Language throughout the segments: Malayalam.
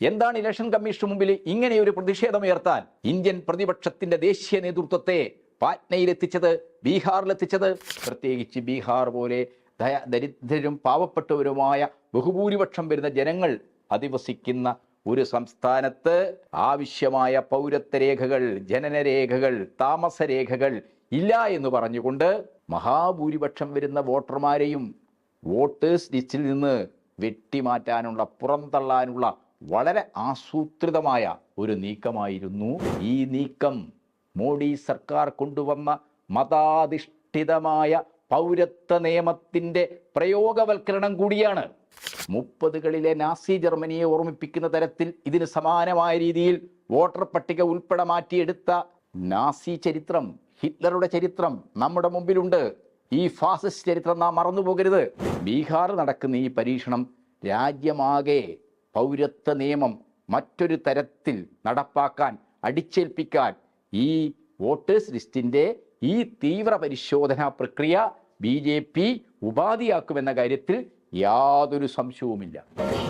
എന്താണ് ഇലക്ഷൻ കമ്മീഷന് മുമ്പിൽ ഇങ്ങനെയൊരു പ്രതിഷേധമുയർത്താൻ ഇന്ത്യൻ പ്രതിപക്ഷത്തിന്റെ ദേശീയ നേതൃത്വത്തെ പാറ്റ്നയിലെത്തിച്ചത് ബീഹാറിലെത്തിച്ചത്? പ്രത്യേകിച്ച് ബീഹാർ പോലെ ദരിദ്രരും പാവപ്പെട്ടവരുമായ ബഹുഭൂരിപക്ഷം വരുന്ന ജനങ്ങൾ അധിവസിക്കുന്ന ഒരു സംസ്ഥാനത്ത് ആവശ്യമായ പൗരത്വ രേഖകൾ ജനനരേഖകൾ താമസരേഖകൾ ഇല്ല എന്ന് പറഞ്ഞുകൊണ്ട് മഹാഭൂരിപക്ഷം വരുന്ന വോട്ടർമാരെയും വോട്ടേഴ്സ് ലിസ്റ്റിൽ നിന്ന് വെട്ടിമാറ്റാനുള്ള പുറന്തള്ളാനുള്ള വളരെ ആസൂത്രിതമായ ഒരു നീക്കമായിരുന്നു. ഈ നീക്കം മോഡി സർക്കാർ കൊണ്ടുവന്ന മതാധിഷ്ഠിതമായ പൗരത്വ നിയമത്തിന്റെ പ്രയോഗവൽക്കരണം കൂടിയാണ്. മുപ്പതുകളിലെ നാസി ജർമ്മനിയെ ഓർമ്മിപ്പിക്കുന്ന തരത്തിൽ ഇതിന് സമാനമായ രീതിയിൽ വോട്ടർ പട്ടിക ഉൾപ്പെടെ മാറ്റിയെടുത്ത നാസി ചരിത്രം ഹിറ്റ്ലറുടെ ചരിത്രം നമ്മുടെ മുമ്പിലുണ്ട്. ഈ ഫാസിസ്റ്റ് ചരിത്രം നാം മറന്നുപോകരുത്. ബീഹാർ നടക്കുന്ന ഈ പരീക്ഷണം രാജ്യമാകെ പൗരത്വ നിയമം മറ്റൊരു തരത്തിൽ നടപ്പാക്കാൻ അടിച്ചേൽപ്പിക്കാൻ ഈ വോട്ടേഴ്സ് ലിസ്റ്റിന്റെ ഈ തീവ്ര പരിശോധനാ പ്രക്രിയ ബി ജെ പി ഉപാധിയാക്കുമെന്ന കാര്യത്തിൽ യാതൊരു സംശയവുമില്ല.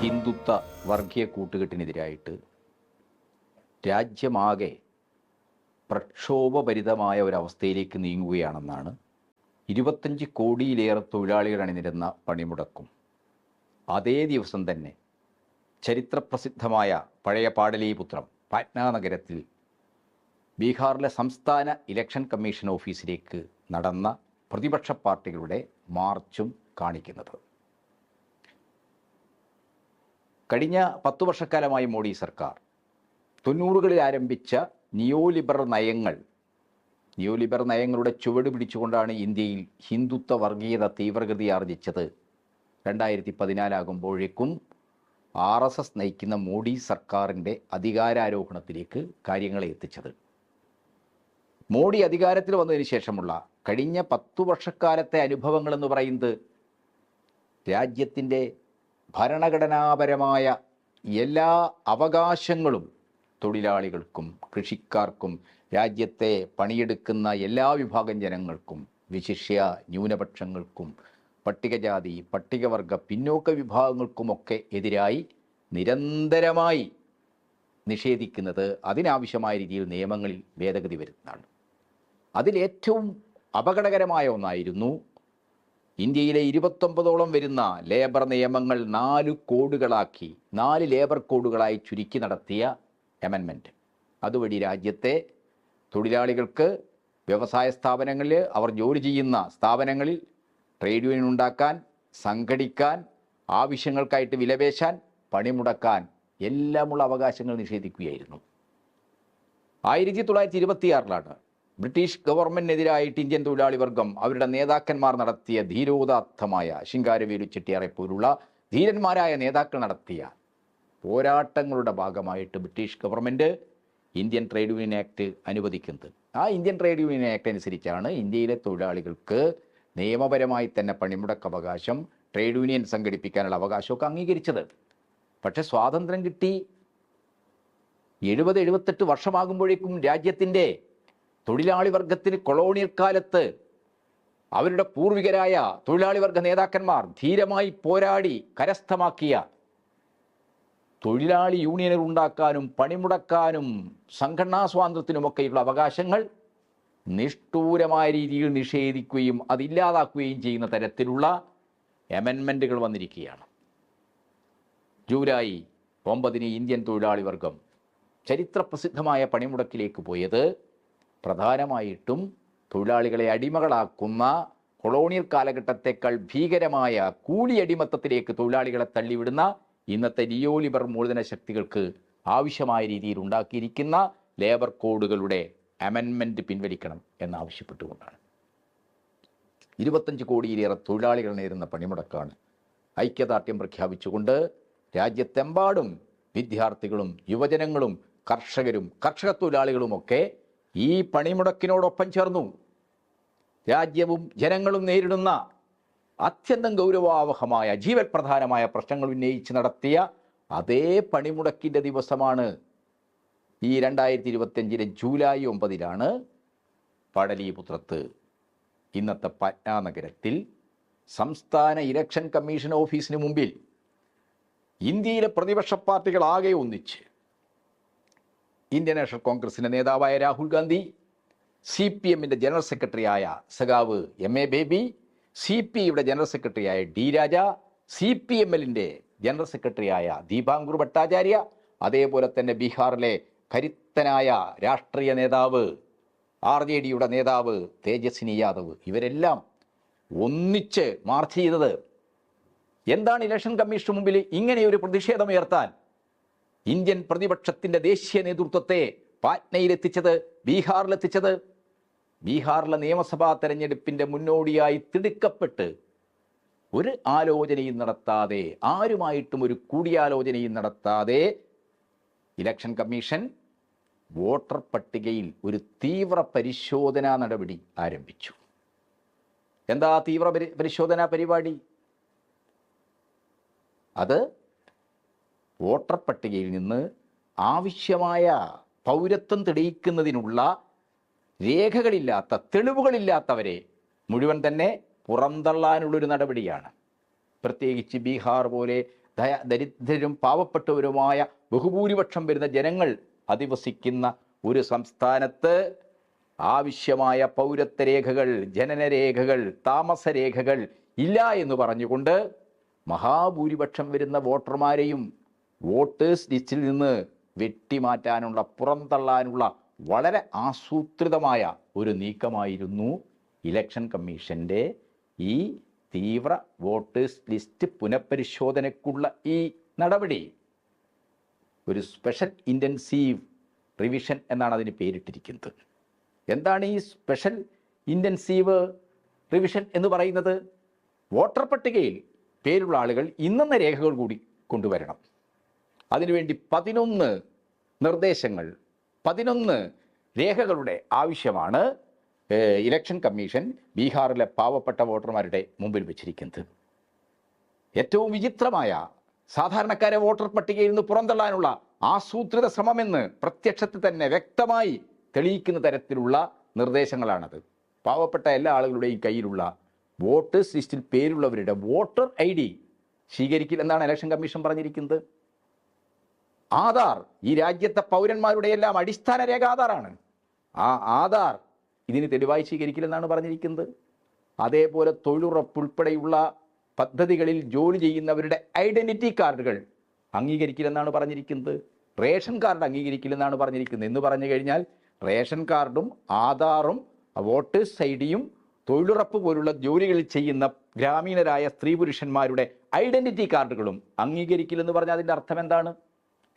ഹിന്ദുത്വ വർഗീയ കൂട്ടുകെട്ടിനെതിരായിട്ട് രാജ്യമാകെ പ്രക്ഷോഭഭരിതമായ ഒരവസ്ഥയിലേക്ക് നീങ്ങുകയാണെന്നാണ് ഇരുപത്തഞ്ച് കോടിയിലേറെ തൊഴിലാളികൾ അണിനിരുന്ന പണിമുടക്കും. അതേ ദിവസം തന്നെ ചരിത്രപ്രസിദ്ധമായ പഴയ പാടലീപുത്രം പാറ്റ്ന നഗരത്തിൽ ബീഹാറിലെ സംസ്ഥാന ഇലക്ഷൻ കമ്മീഷൻ ഓഫീസിലേക്ക് നടന്ന പ്രതിപക്ഷ പാർട്ടികളുടെ മാർച്ചും കാണിക്കുന്നത്. കഴിഞ്ഞ പത്തു വർഷക്കാലമായി മോഡി സർക്കാർ തൊണ്ണൂറുകളിൽ ആരംഭിച്ച നിയോലിബർ നയങ്ങൾ നിയോലിബർ നയങ്ങളുടെ ചുവട് പിടിച്ചുകൊണ്ടാണ് ഇന്ത്യയിൽ ഹിന്ദുത്വ വർഗീയത തീവ്രഗതി ആർജിച്ചത് രണ്ടായിരത്തി പതിനാലാകുമ്പോഴേക്കും ആർ എസ് എസ് നയിക്കുന്ന മോഡി സർക്കാരിന്റെ അധികാരാരോഹണത്തിലേക്ക് കാര്യങ്ങളെ എത്തിച്ചത്. മോഡി അധികാരത്തിൽ വന്നതിന് ശേഷമുള്ള കഴിഞ്ഞ പത്തു വർഷക്കാലത്തെ അനുഭവങ്ങൾ എന്ന് പറയുന്നത് രാജ്യത്തിന്റെ ഭരണഘടനാപരമായ എല്ലാ അവകാശങ്ങളും തൊഴിലാളികൾക്കും കൃഷിക്കാർക്കും രാജ്യത്തെ പണിയെടുക്കുന്ന എല്ലാ വിഭാഗം ജനങ്ങൾക്കും വിശിഷ്യ ന്യൂനപക്ഷങ്ങൾക്കും പട്ടികജാതി പട്ടികവർഗ പിന്നോക്ക വിഭാഗങ്ങൾക്കുമൊക്കെ എതിരായി നിരന്തരമായി നിഷേധിക്കുന്നത് അതിനാവശ്യമായ രീതിയിൽ നിയമങ്ങളിൽ ഭേദഗതി വരുന്നതാണ്. അതിലേറ്റവും അപകടകരമായ ഒന്നായിരുന്നു ഇന്ത്യയിലെ ഇരുപത്തൊമ്പതോളം വരുന്ന ലേബർ നിയമങ്ങൾ നാല് കോഡുകളാക്കി നാല് ലേബർ കോഡുകളായി ചുരുക്കി നടത്തിയ അമെൻമെന്റ് അതുവഴി രാജ്യത്തെ തൊഴിലാളികൾക്ക് വ്യവസായ സ്ഥാപനങ്ങളിൽ അവർ ജോലി ചെയ്യുന്ന സ്ഥാപനങ്ങളിൽ ട്രേഡ് യൂണിയൻ ഉണ്ടാക്കാൻ സംഘടിക്കാൻ ആവശ്യങ്ങൾക്കായിട്ട് വിലപേശാൻ പണിമുടക്കാൻ എല്ലാമുള്ള അവകാശങ്ങൾ നിഷേധിക്കുകയായിരുന്നു. ആയിരത്തി തൊള്ളായിരത്തി ഇരുപത്തിയാറിലാണ് ബ്രിട്ടീഷ് ഗവൺമെന്റിനെതിരായിട്ട് ഇന്ത്യൻ തൊഴിലാളി വർഗം അവരുടെ നേതാക്കന്മാർ നടത്തിയ ധീരോദാത്തമായ ശിങ്കാരവേലു ചെട്ടിയാറെ പോലുള്ള ധീരന്മാരായ നേതാക്കൾ നടത്തിയ പോരാട്ടങ്ങളുടെ ഭാഗമായിട്ട് British government Indian trade union act അനുവദിക്കുന്നത്. ആ ഇന്ത്യൻ ട്രേഡ് യൂണിയൻ ആക്ട് അനുസരിച്ചാണ് ഇന്ത്യയിലെ തൊഴിലാളികൾക്ക് നിയമപരമായി തന്നെ പണിമുടക്ക് അവകാശം ട്രേഡ് യൂണിയൻ സംഘടിപ്പിക്കാനുള്ള അവകാശമൊക്കെ അംഗീകരിച്ചത്. പക്ഷേ സ്വാതന്ത്ര്യം കിട്ടി എഴുപത് എഴുപത്തെട്ട് വർഷമാകുമ്പോഴേക്കും രാജ്യത്തിന്റെ തൊഴിലാളി വർഗത്തിന് കൊളോണിയൽ കാലത്ത് അവരുടെ പൂർവികരായ തൊഴിലാളി വർഗ നേതാക്കന്മാർ ധീരമായി പോരാടി കരസ്ഥമാക്കിയ തൊഴിലാളി യൂണിയനുകൾ ഉണ്ടാക്കാനും പണിമുടക്കാനും സംഘടനാ സ്വാതന്ത്ര്യത്തിനുമൊക്കെയുള്ള അവകാശങ്ങൾ നിഷ്ഠൂരമായ രീതിയിൽ നിഷേധിക്കുകയും അതില്ലാതാക്കുകയും ചെയ്യുന്ന തരത്തിലുള്ള അമെൻമെന്റുകൾ വന്നിരിക്കുകയാണ്. ജൂലൈ ഒമ്പതിന് ഇന്ത്യൻ തൊഴിലാളി വർഗം ചരിത്രപ്രസിദ്ധമായ പണിമുടക്കിലേക്ക് പോയത് പ്രധാനമായിട്ടും തൊഴിലാളികളെ അടിമകളാക്കുന്ന കൊളോണിയൽ കാലഘട്ടത്തെക്കാൾ ഭീകരമായ കൂലിയടിമത്തത്തിലേക്ക് തൊഴിലാളികളെ തള്ളിവിടുന്ന ഇന്നത്തെ നിയോലിബർ മൂലധന ശക്തികൾക്ക് ആവശ്യമായ രീതിയിൽ ഉണ്ടാക്കിയിരിക്കുന്ന ലേബർ കോഡുകളുടെ അമെൻമെന്റ് പിൻവലിക്കണം എന്നാവശ്യപ്പെട്ടുകൊണ്ടാണ്. ഇരുപത്തഞ്ച് കോടിയിലേറെ തൊഴിലാളികൾ നേരുന്ന പണിമുടക്കാണ് ഐക്യദാർഢ്യം പ്രഖ്യാപിച്ചുകൊണ്ട് രാജ്യത്തെമ്പാടും വിദ്യാർത്ഥികളും യുവജനങ്ങളും കർഷകരും കർഷക തൊഴിലാളികളുമൊക്കെ ഈ പണിമുടക്കിനോടൊപ്പം ചേർന്നു. രാജ്യവും ജനങ്ങളും നേരിടുന്ന അത്യന്തം ഗൗരവാവഹമായ ജീവൽപ്രധാനമായ പ്രശ്നങ്ങൾ ഉന്നയിച്ച് നടത്തിയ അതേ പണിമുടക്കിന്റെ ദിവസമാണ് ഈ രണ്ടായിരത്തി ഇരുപത്തിയഞ്ചിലെ ജൂലൈ ഒമ്പതിലാണ് പടലീപുത്രത്ത് ഇന്നത്തെ പറ്റ്നാനഗരത്തിൽ സംസ്ഥാന ഇലക്ഷൻ കമ്മീഷൻ ഓഫീസിന് മുമ്പിൽ ഇന്ത്യയിലെ പ്രതിപക്ഷ പാർട്ടികൾ ആകെ ഒന്നിച്ച്. ഇന്ത്യൻ നാഷണൽ കോൺഗ്രസിന്റെ നേതാവായ രാഹുൽ ഗാന്ധി സി പി എമ്മിന്റെ ജനറൽ സെക്രട്ടറിയായ സഖാവ് M A Baby C P ഐയുടെ ജനറൽ സെക്രട്ടറിയായ D Raja C P M എല്ലിന്റെ ജനറൽ സെക്രട്ടറിയായ ദീപാങ്കുർ ഭട്ടാചാര്യ അതേപോലെ തന്നെ ബീഹാറിലെ കരുത്തനായ രാഷ്ട്രീയ നേതാവ് ആർ ജെ ഡിയുടെ നേതാവ് തേജസ്വിനി യാദവ്. ഇവരെല്ലാം ഒന്നിച്ച് മാർച്ച് ചെയ്തത് എന്താണ് ഇലക്ഷൻ കമ്മീഷന് മുമ്പിൽ ഇങ്ങനെയൊരു പ്രതിഷേധമുയർത്താൻ ഇന്ത്യൻ പ്രതിപക്ഷത്തിന്റെ ദേശീയ നേതൃത്വത്തെ പാറ്റ്നയിലെത്തിച്ചത് ബീഹാറിലെത്തിച്ചത്. ബീഹാറിലെ നിയമസഭാ തെരഞ്ഞെടുപ്പിന്റെ മുന്നോടിയായി തിടുക്കപ്പെട്ട് ഒരു ആലോചനയും നടത്താതെ ആരുമായിട്ടും ഒരു കൂടിയാലോചനയും നടത്താതെ ഇലക്ഷൻ കമ്മീഷൻ വോട്ടർ പട്ടികയിൽ ഒരു തീവ്ര പരിശോധനാ നടപടി ആരംഭിച്ചു. എന്താ തീവ്ര പരി- പരിശോധനാ പരിപാടി? അത് വോട്ടർ പട്ടികയിൽ നിന്ന് ആവശ്യമായ പൗരത്വം തെളിയിക്കുന്നതിനുള്ള രേഖകളില്ലാത്ത തെളിവുകളില്ലാത്തവരെ മുഴുവൻ തന്നെ പുറന്തള്ളാനുള്ളൊരു നടപടിയാണ്. പ്രത്യേകിച്ച് ബീഹാർ പോലെ ദയ- ദരിദ്രരും പാവപ്പെട്ടവരുമായ ബഹുഭൂരിപക്ഷം വരുന്ന ജനങ്ങൾ അധിവസിക്കുന്ന ഒരു സംസ്ഥാനത്ത് ആവശ്യമായ രേഖകൾ ജനന ജനനരേഖകൾ താമസരേഖകൾ ഇല്ല എന്ന് പറഞ്ഞുകൊണ്ട് മഹാഭൂരിപക്ഷം വരുന്ന വോട്ടർമാരെയും വോട്ടേഴ്സ് ലിസ്റ്റിൽ നിന്ന് വെട്ടിമാറ്റാനുള്ള പുറന്തള്ളാനുള്ള വളരെ ആസൂത്രിതമായ ഒരു നീക്കമായിരുന്നു ഇലക്ഷൻ കമ്മീഷന്റെ ഈ തീവ്ര വോട്ടേഴ്സ് ലിസ്റ്റ് പുനഃപരിശോധനയ്ക്കുള്ള ഈ നടപടി. ഒരു സ്പെഷ്യൽ ഇന്റൻസീവ് റിവിഷൻ എന്നാണ് അതിന് പേരിട്ടിരിക്കുന്നത്. എന്താണ് ഈ സ്പെഷ്യൽ ഇന്റൻസീവ് റിവിഷൻ എന്ന് പറയുന്നത്? വോട്ടർ പട്ടികയിൽ പേരുള്ള ആളുകൾ ഇന്നെന്ന രേഖകൾ കൂടി കൊണ്ടുവരണം. അതിനുവേണ്ടി പതിനൊന്ന് നിർദ്ദേശങ്ങൾ പതിനൊന്ന് രേഖകളുടെ ആവശ്യമാണ്. ഇലക്ഷൻ കമ്മീഷൻ ബീഹാറിലെ പാവപ്പെട്ട വോട്ടർമാരുടെ മുമ്പിൽ വെച്ചിരിക്കുന്നത്. ഏറ്റവും വിചിത്രമായ സാധാരണക്കാരെ വോട്ടർ പട്ടികയിൽ നിന്ന് പുറന്തള്ളാനുള്ള ആസൂത്രിത ശ്രമമെന്ന് പ്രത്യക്ഷത്തിൽ തന്നെ വ്യക്തമായി തെളിയിക്കുന്ന തരത്തിലുള്ള നിർദ്ദേശങ്ങളാണത്. പാവപ്പെട്ട എല്ലാ ആളുകളുടെയും കയ്യിലുള്ള വോട്ടേഴ്സ് ലിസ്റ്റിൽ പേരുള്ളവരുടെ വോട്ടർ ഐ ഡി സ്വീകരിക്കില്ലെന്നാണ് ഇലക്ഷൻ കമ്മീഷൻ പറഞ്ഞിരിക്കുന്നത്. ആധാർ ഈ രാജ്യത്തെ പൗരന്മാരുടെ എല്ലാം അടിസ്ഥാന രേഖ ആധാറാണ്. ആ ആധാർ ഇതിന് തെളിവായി സ്വീകരിക്കില്ലെന്നാണ് പറഞ്ഞിരിക്കുന്നത്. അതേപോലെ തൊഴിലുറപ്പുൾപ്പെടെയുള്ള പദ്ധതികളിൽ ജോലി ചെയ്യുന്നവരുടെ ഐഡന്റിറ്റി കാർഡുകൾ അംഗീകരിക്കില്ലെന്നാണ് പറഞ്ഞിരിക്കുന്നത്. റേഷൻ കാർഡ് അംഗീകരിക്കില്ലെന്നാണ് പറഞ്ഞിരിക്കുന്നത്. എന്ന് പറഞ്ഞു കഴിഞ്ഞാൽ റേഷൻ കാർഡും ആധാറും വോട്ടേഴ്സ് ഐ ഡിയും തൊഴിലുറപ്പ് പോലുള്ള ജോലികൾ ചെയ്യുന്ന ഗ്രാമീണരായ സ്ത്രീ പുരുഷന്മാരുടെ ഐഡന്റിറ്റി കാർഡുകളും അംഗീകരിക്കില്ലെന്ന് പറഞ്ഞാൽ അതിന്റെ അർത്ഥം എന്താണ്?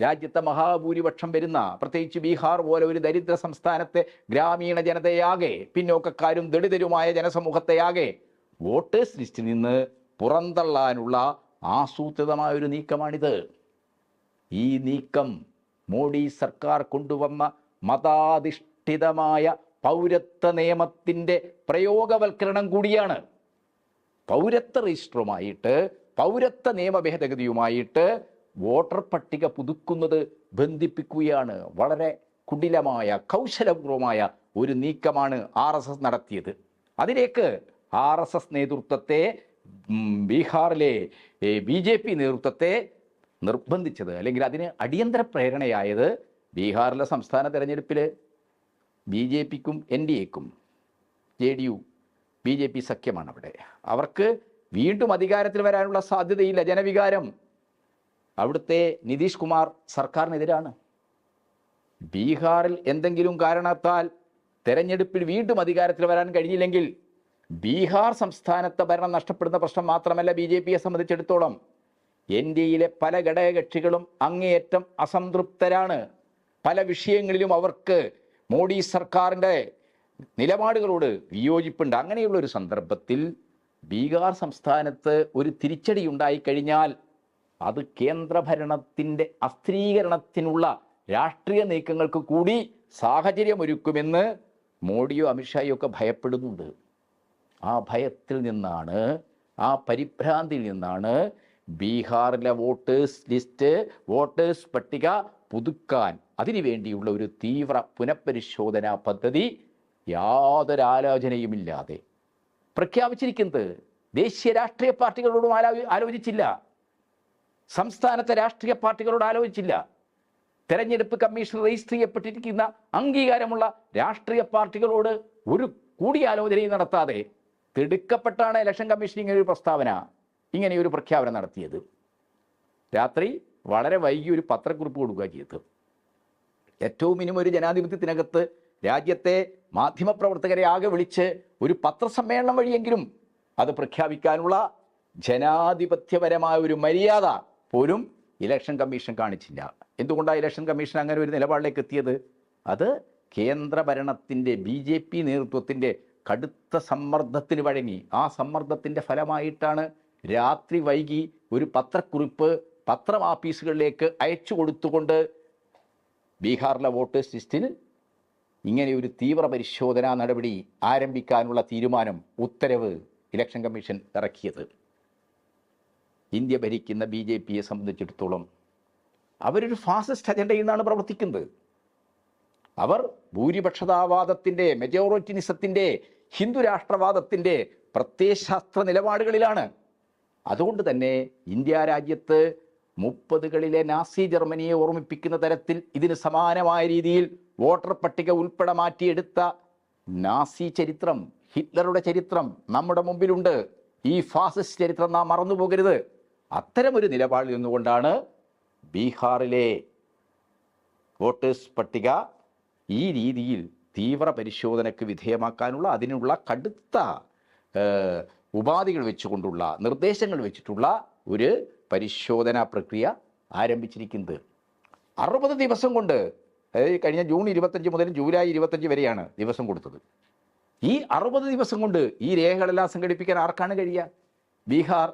രാജ്യത്തെ മഹാഭൂരിപക്ഷം വരുന്ന പ്രത്യേകിച്ച് ബീഹാർ പോലെ ഒരു ദരിദ്ര സംസ്ഥാനത്തെ ഗ്രാമീണ ജനതയാകെ പിന്നോക്കക്കാരും ദളിതരുമായ ജനസമൂഹത്തെയാകെ വോട്ടേഴ്സ് ലിസ്റ്റിൽ നിന്ന് പുറന്തള്ളാനുള്ള ആസൂത്രിതമായ ഒരു നീക്കമാണിത്. ഈ നീക്കം മോഡി സർക്കാർ കൊണ്ടുവന്ന മതാധിഷ്ഠിതമായ പൗരത്വ നിയമത്തിന്റെ പ്രയോഗവൽക്കരണം കൂടിയാണ്. പൗരത്വ രജിസ്റ്ററുമായിട്ട് പൗരത്വ നിയമ ഭേദഗതിയുമായിട്ട് വോട്ടർ പട്ടിക പുതുക്കുന്നത് ബന്ധിപ്പിക്കുകയാണ്. വളരെ കുടിലമായ കൗശലപൂർവമായ ഒരു നീക്കമാണ് ആർ എസ് എസ് നടത്തിയത്. അതിലേക്ക് ആർ എസ് എസ് നേതൃത്വത്തെ ബീഹാറിലെ ബി ജെ പി നേതൃത്വത്തെ നിർബന്ധിച്ചത്. അല്ലെങ്കിൽ അതിന് അടിയന്തര പ്രേരണയായത് ബീഹാറിലെ സംസ്ഥാന തെരഞ്ഞെടുപ്പിൽ ബി ജെ പിക്കും N D എക്കും. J D U B J P സഖ്യമാണ് അവിടെ അവർക്ക് വീണ്ടും അധികാരത്തിൽ വരാനുള്ള സാധ്യതയില്ല ജനവികാരം. അവിടുത്തെ നിതീഷ് കുമാർ സർക്കാരിനെതിരാണ്. ബീഹാറിൽ എന്തെങ്കിലും കാരണത്താൽ തെരഞ്ഞെടുപ്പിൽ വീണ്ടും അധികാരത്തിൽ വരാൻ കഴിഞ്ഞില്ലെങ്കിൽ ബീഹാർ സംസ്ഥാനത്തെ ഭരണം നഷ്ടപ്പെടുന്ന പ്രശ്നം മാത്രമല്ല ബി ജെ പിയെ സംബന്ധിച്ചിടത്തോളം. എൻ ഡി എയിലെ പല ഘടകകക്ഷികളും അങ്ങേയറ്റം അസംതൃപ്തരാണ്. പല വിഷയങ്ങളിലും അവർക്ക് മോഡി സർക്കാരിന്റെ നിലപാടുകളോട് വിയോജിപ്പുണ്ട്. അങ്ങനെയുള്ള ഒരു സന്ദർഭത്തിൽ ബീഹാർ സംസ്ഥാനത്ത് ഒരു തിരിച്ചടി ഉണ്ടായിക്കഴിഞ്ഞാൽ അത് കേന്ദ്രഭരണത്തിന്റെ അസ്ഥിരീകരണത്തിനുള്ള രാഷ്ട്രീയ നീക്കങ്ങൾക്ക് കൂടി സാഹചര്യമൊരുക്കുമെന്ന് മോഡിയോ അമിത്ഷായോ ഒക്കെ ഭയപ്പെടുന്നുണ്ട്. ആ ഭയത്തിൽ നിന്നാണ് ആ പരിഭ്രാന്തിയിൽ നിന്നാണ് ബീഹാറിലെ വോട്ടേഴ്സ് ലിസ്റ്റ് വോട്ടേഴ്സ് പട്ടിക പുതുക്കാൻ അതിനുവേണ്ടിയുള്ള ഒരു തീവ്ര പുനഃപരിശോധനാ പദ്ധതി യാതൊരു ആലോചനയുമില്ലാതെ പ്രഖ്യാപിച്ചിരിക്കുന്നത്. ദേശീയ രാഷ്ട്രീയ പാർട്ടികളോടും ആലോ ആലോചിച്ചില്ല. സംസ്ഥാനത്തെ രാഷ്ട്രീയ പാർട്ടികളോട് ആലോചിച്ചില്ല. തെരഞ്ഞെടുപ്പ് കമ്മീഷൻ രജിസ്റ്റർ ചെയ്യപ്പെട്ടിരിക്കുന്ന അംഗീകാരമുള്ള രാഷ്ട്രീയ പാർട്ടികളോട് ഒരു കൂടിയാലോചനയും നടത്താതെ തിടുക്കപ്പെട്ടാണ് ഇലക്ഷൻ കമ്മീഷൻ ഇങ്ങനെ ഒരു പ്രസ്താവന ഇങ്ങനെ ഒരു പ്രഖ്യാപനം നടത്തിയത്. രാത്രി വളരെ വൈകി ഒരു പത്രക്കുറിപ്പ് കൊടുക്കുക ചെയ്തത് ഏറ്റവും മിനിമം ഒരു ജനാധിപത്യത്തിനകത്ത് രാജ്യത്തെ മാധ്യമപ്രവർത്തകരെ ആകെ വിളിച്ച് ഒരു പത്രസമ്മേളനം വഴിയെങ്കിലും അത് പ്രഖ്യാപിക്കാനുള്ള ജനാധിപത്യപരമായ ഒരു മര്യാദ പോലും ഇലക്ഷൻ കമ്മീഷൻ കാണിച്ചില്ല. എന്തുകൊണ്ടാണ് ഇലക്ഷൻ കമ്മീഷൻ അങ്ങനെ ഒരു നിലപാടിലേക്ക് എത്തിയത്? അത് കേന്ദ്ര ഭരണത്തിന്റെ ബി ജെ പി നേതൃത്വത്തിന്റെ കടുത്ത സമ്മർദ്ദത്തിന് വഴങ്ങി. ആ സമ്മർദ്ദത്തിന്റെ ഫലമായിട്ടാണ് രാത്രി വൈകി ഒരു പത്രക്കുറിപ്പ് പത്രം ആഫീസുകളിലേക്ക് അയച്ചു കൊടുത്തുകൊണ്ട് ബീഹാറിലെ വോട്ടേഴ്സ് ലിസ്റ്റിൽ ഇങ്ങനെ ഒരു തീവ്ര പരിശോധനാ നടപടി ആരംഭിക്കാനുള്ള തീരുമാനം ഉത്തരവ് ഇലക്ഷൻ കമ്മീഷൻ ഇറക്കിയത്. ഇന്ത്യ ഭരിക്കുന്ന ബി ജെ പിയെ സംബന്ധിച്ചിടത്തോളം അവരൊരു ഫാസിസ്റ്റ് അജണ്ടയിൽ നിന്നാണ് പ്രവർത്തിക്കുന്നത്. അവർ ഭൂരിപക്ഷതാവാദത്തിന്റെ മെജോറിറ്റിനിസത്തിന്റെ ഹിന്ദു രാഷ്ട്രവാദത്തിന്റെ പ്രത്യയശാസ്ത്ര നിലപാടുകളിലാണ്. അതുകൊണ്ട് തന്നെ ഇന്ത്യ രാജ്യത്ത് മുപ്പതുകളിലെ നാസി ജർമ്മനിയെ ഓർമ്മിപ്പിക്കുന്ന തരത്തിൽ ഇതിന് സമാനമായ രീതിയിൽ വോട്ടർ പട്ടിക ഉൾപ്പെടെ മാറ്റിയെടുത്ത നാസി ചരിത്രം ഹിറ്റ്ലറുടെ ചരിത്രം നമ്മുടെ മുമ്പിലുണ്ട്. ഈ ഫാസിസ്റ്റ് ചരിത്രം നാം മറന്നു പോകരുത് അത്തരമൊരു നിലപാടിൽ നിന്നുകൊണ്ടാണ് ബീഹാറിലെ വോട്ടേഴ്സ് പട്ടിക ഈ രീതിയിൽ തീവ്ര പരിശോധനയ്ക്ക് വിധേയമാക്കാനുള്ള അതിനുള്ള കടുത്ത ഉപാധികൾ വെച്ചുകൊണ്ടുള്ള നിർദ്ദേശങ്ങൾ വെച്ചിട്ടുള്ള ഒരു പരിശോധനാ പ്രക്രിയ ആരംഭിച്ചിരിക്കുന്നത്. അറുപത് ദിവസം കൊണ്ട് അതായത് കഴിഞ്ഞ ജൂൺ ഇരുപത്തഞ്ച് മുതൽ ജൂലൈ ഇരുപത്തഞ്ച് വരെയാണ് ദിവസം കൊടുത്തത്. ഈ അറുപത് ദിവസം കൊണ്ട് ഈ രേഖകളെല്ലാം സംഘടിപ്പിക്കാൻ ആർക്കാണ് കഴിയുക? ബീഹാർ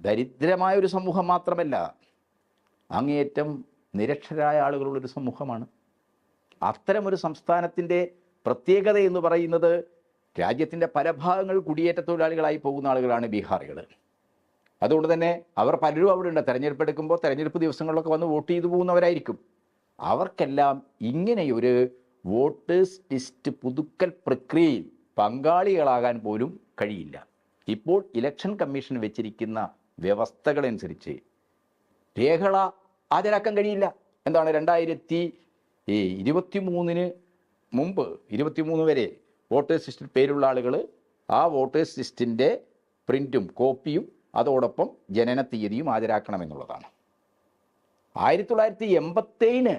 ദരിദ്രമായ ഒരു സമൂഹം മാത്രമല്ല അങ്ങേയറ്റം നിരക്ഷരായ ആളുകളുള്ളൊരു സമൂഹമാണ്. അത്തരമൊരു സംസ്ഥാനത്തിന്റെ പ്രത്യേകത എന്ന് പറയുന്നത് രാജ്യത്തിന്റെ പല ഭാഗങ്ങൾ കുടിയേറ്റ തൊഴിലാളികളായി പോകുന്ന ആളുകളാണ് ബീഹാറികൾ. അതുകൊണ്ട് തന്നെ അവർ പലരും അവിടെ ഉണ്ട്. തെരഞ്ഞെടുപ്പ് എടുക്കുമ്പോൾ തെരഞ്ഞെടുപ്പ് ദിവസങ്ങളിലൊക്കെ വന്ന് വോട്ട് ചെയ്തു പോകുന്നവരായിരിക്കും. അവർക്കെല്ലാം ഇങ്ങനെയൊരു വോട്ടേഴ്സ് ലിസ്റ്റ് പുതുക്കൽ പ്രക്രിയയിൽ പങ്കാളികളാകാൻ പോലും കഴിയില്ല. ഇപ്പോൾ ഇലക്ഷൻ കമ്മീഷൻ വെച്ചിരിക്കുന്ന വ്യവസ്ഥകളനുസരിച്ച് രേഖകള ഹാജരാക്കാൻ കഴിയില്ല. എന്താണ് രണ്ടായിരത്തി ഇരുപത്തി മൂന്നിന് മുമ്പ് ഇരുപത്തിമൂന്ന് വരെ വോട്ടേഴ്സ് ലിസ്റ്റിൽ പേരുള്ള ആളുകൾ ആ വോട്ടേഴ്സ് ലിസ്റ്റിന്റെ പ്രിന്റും കോപ്പിയും അതോടൊപ്പം ജനന തീയതിയും ഹാജരാക്കണമെന്നുള്ളതാണ്. ആയിരത്തി തൊള്ളായിരത്തി എൺപത്തേഴിന്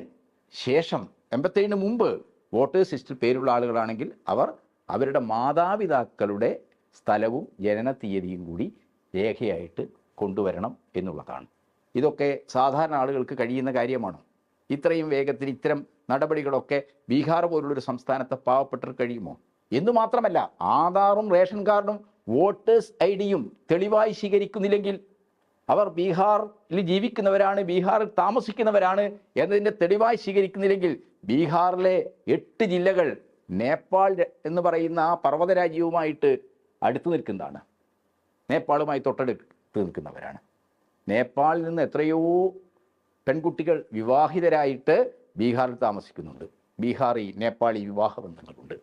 ശേഷം എൺപത്തേഴിന് മുമ്പ് വോട്ടേഴ്സ് ലിസ്റ്റിൽ പേരുള്ള ആളുകളാണെങ്കിൽ അവർ അവരുടെ മാതാപിതാക്കളുടെ സ്ഥലവും ജനന തീയതിയും കൂടി രേഖയായിട്ട് കൊണ്ടുവരണം എന്നുള്ളതാണ്. ഇതൊക്കെ സാധാരണ ആളുകൾക്ക് കഴിയുന്ന കാര്യമാണ്. ഇത്രയും വേഗത്തിൽ ഇത്തരം നടപടികളൊക്കെ ബീഹാർ പോലുള്ളൊരു സംസ്ഥാനത്തെ പാവപ്പെട്ടവർക്ക് കഴിയുമോ? എന്ന് മാത്രമല്ല ആധാറും റേഷൻ കാർഡും വോട്ടേഴ്സ് ഐ ഡിയും തെളിവായി സ്വീകരിക്കുന്നില്ലെങ്കിൽ അവർ ബീഹാറിൽ ജീവിക്കുന്നവരാണ് ബീഹാറിൽ താമസിക്കുന്നവരാണ് എന്നതിന്റെ തെളിവായി സ്വീകരിക്കുന്നില്ലെങ്കിൽ ബീഹാറിലെ എട്ട് ജില്ലകൾ നേപ്പാൾ എന്ന് പറയുന്ന ആ പർവത രാജ്യവുമായിട്ട് അടുത്ത് നിൽക്കുന്നതാണ്. നേപ്പാളുമായി തൊട്ടടുത്ത് നിൽക്കുന്നവരാണ്. നേപ്പാളിൽ നിന്ന് എത്രയോ പെൺകുട്ടികൾ വിവാഹിതരായിട്ട് ബീഹാറിൽ താമസിക്കുന്നുണ്ട്. ബീഹാറി നേപ്പാളി വിവാഹ ബന്ധങ്ങളുണ്ട്.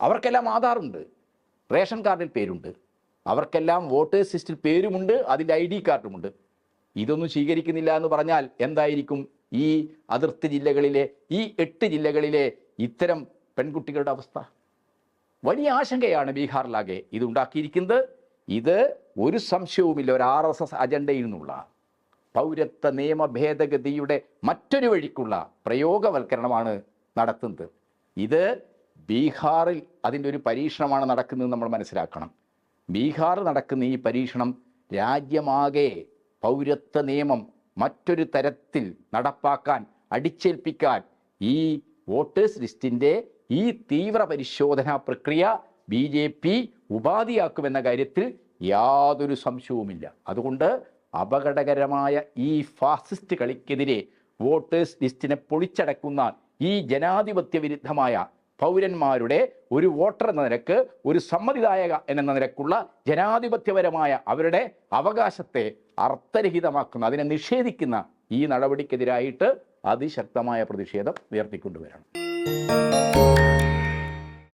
അവർക്കെല്ലാം ആധാറുണ്ട്. റേഷൻ കാർഡിൽ പേരുണ്ട്. അവർക്കെല്ലാം വോട്ടേഴ്സ് ലിസ്റ്റിൽ പേരുമുണ്ട്. അതിന്റെ ഐ ഡി കാർഡുമുണ്ട്. ഇതൊന്നും സ്വീകരിക്കുന്നില്ല എന്ന് പറഞ്ഞാൽ എന്തായിരിക്കും? ഈ അതിർത്തി ജില്ലകളിലെ ഈ എട്ട് ജില്ലകളിലെ ഇത്തരം പെൺകുട്ടികളുടെ അവസ്ഥ? വലിയ ആശങ്കയാണ് ബീഹാറിലാകെ ഇത് ഉണ്ടാക്കിയിരിക്കുന്നത്. ഇത് ഒരു സംശയവുമില്ല ഒരു ആർ എസ് എസ് അജണ്ടയിൽ നിന്നുള്ള. പൗരത്വ നിയമ ഭേദഗതിയുടെ മറ്റൊരു വഴിക്കുള്ള പ്രയോഗവൽക്കരണമാണ് നടത്തുന്നത്. ഇത് ബീഹാറിൽ അതിന്റെ ഒരു പരീക്ഷണമാണ് നടക്കുന്നത് നമ്മൾ മനസ്സിലാക്കണം. ബീഹാർ നടക്കുന്ന ഈ പരീക്ഷണം രാജ്യമാകെ പൗരത്വ നിയമം മറ്റൊരു തരത്തിൽ നടപ്പാക്കാൻ അടിച്ചേൽപ്പിക്കാൻ ഈ വോട്ടേഴ്സ് ലിസ്റ്റിന്റെ ഈ തീവ്ര പരിശോധനാ പ്രക്രിയ ബി ജെ പി ഉപാധിയാക്കുമെന്ന കാര്യത്തിൽ യാതൊരു സംശയവുമില്ല. അതുകൊണ്ട് അപകടകരമായ ഈ ഫാസിസ്റ്റ് കളിക്കെതിരെ വോട്ടേഴ്സ് ലിസ്റ്റിനെ പൊളിച്ചടക്കുന്ന ഈ ജനാധിപത്യ വിരുദ്ധമായ പൗരന്മാരുടെ ഒരു വോട്ടർ എന്ന നിലയ്ക്ക് ഒരു സമ്മതിദായക എന്ന നിലക്കുള്ള ജനാധിപത്യപരമായ അവരുടെ അവകാശത്തെ അർത്ഥരഹിതമാക്കുന്ന അതിനെ നിഷേധിക്കുന്ന ഈ നടപടിക്കെതിരായിട്ട് അതിശക്തമായ പ്രതിഷേധം ഉയർത്തിക്കൊണ്ടുവരണം.